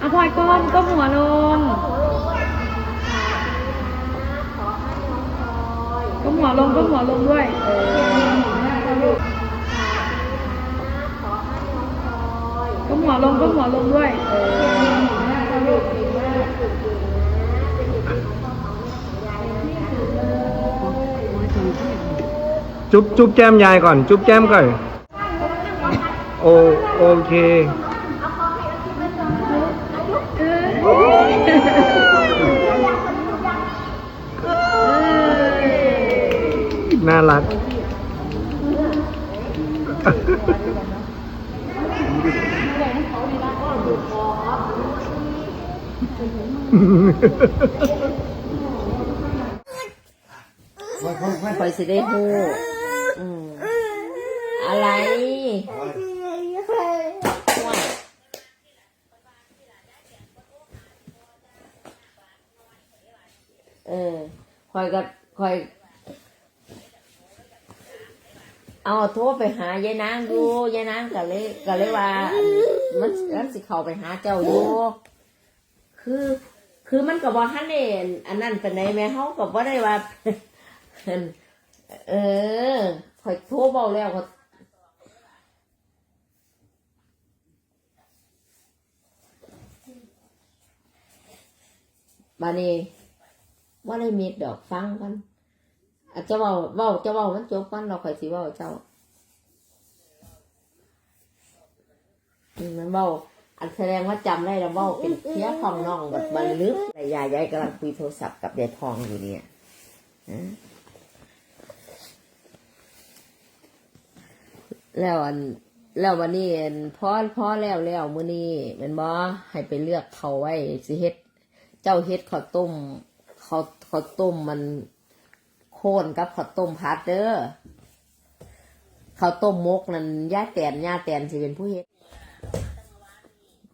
อะพลอยก้มก้มหัวลงก้มหัวลงก้มหัวลงด้วยก้มหัวลงก้มหัวลงด้วยจุ๊บจุ๊บแจ้มยายก่อน จุ๊บแจ้มก่อน โอโอเคน่ารัก คอยสิได้ฮู้อืมอะไรว่า เออคอยก็คอย เอาโทรไปหายายนางอยู่ยายนางก็เลยก็เลยว่าอันมันมันสิเข้าไปหาเจ้าอยู่คือ คือมันก็บอกท่านเองอันนั้นเป็นไงแม่เขาก็บ่ได้ว่าเออคอยโทรบอกแล้วก็บานี้ ว่าได้เมีดอกฟังกันอาจจะว่าว่าจะว่ามันจบกันเราคอยสิว่าเจ้ามันเว่าอันแสดงว่าจำได้แล้วว่าเป็นเพี้ยทองน้องบัดบันลึกแต่ยายยายกำลังคุยโทรศัพท์กับยายทองอยู่เนี่ยแล้วอันแล้ววันนี้อันพ่อพ่อแล้วแล้วมื้อนี้มันบ่ให้ไปเลือกเขาไว้สิเฮ็ด เจ้าเฮ็ดข้าวต้ม ขาวข้าต้มมันโค่นกับเขาต้มพัดเด้อเขาต้มมกนั่นย่าแตนย่าแตนสิเป็นผู้เฮ็ด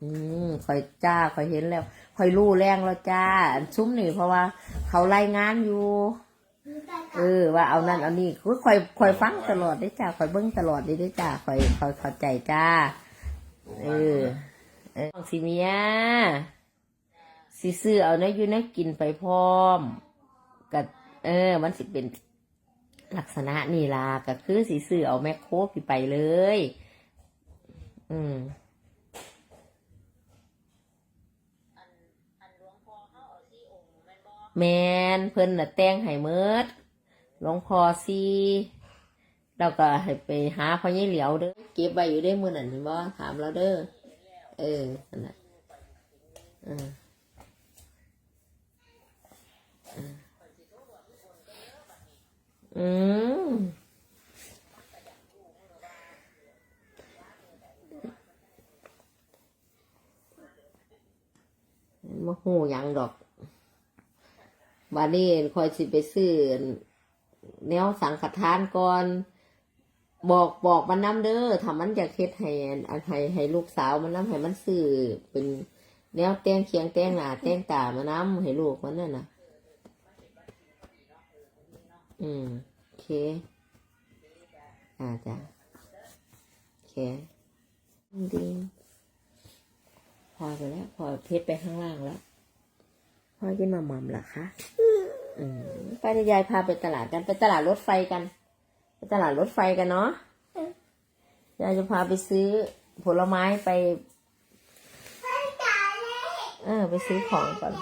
อืมคอยจ้าคอยเห็นแล้วคอยรู้แรงแล้วจ้าอันซุ้มนี่เพราะว่า เขารายงานอยู่ เออ ว่าเอานั่นเอานี่คือคอยคอยฟังตลอดได้จ้าคอยเบิ้งตลอดได้ได้จ้าคอยคอยเข้าใจจ้า เออเออสิเมีย สิซื้อเอาเนื้อยู่เนื้อกินไปพร้อมกับเออ มันสิเป็นลักษณะนี่ล่ะก็คือสิซื้อเอาแมคโครพี่ไปเลย อืมแมนเพิ่นน่ะแต่งให้เมิดหลวงพ่อซีแล้วก็ให้ไปหาพ่อใหญ่เหลียวเด้อเก็บไว้อยู่ได้มือนั้นเห็นบ่ถามเราเด้อเออนั่นน่ะเออ อืมมาหูยังดอกวันนี้คอยสิไปซื้อแนวสังฆทานก่อน บอกบอกมันน้ำเด้อถ้ามันอยากเฮ็ดให้อันให้ให้ลูกสาวมันน้ำให้มันซื้อเป็นแนวแต่งเคียงแต่งหน้าแต่งตามาน้ำให้ลูกมันนั่นน่ะ อืมโอเค อ่าจ้ะโอเคดีพอไปแล้ว พอเพชรไปข้างล่างแล้ว พ่อจะมาหม่ำเหรอคะ อืมไปเดี๋ยวยายพาไปตลาดกัน ไปตลาดรถไฟกัน ไปตลาดรถไฟกันเนาะยายจะพาไปซื้อผลไม้ไป เออ ไปซื้อของก่อน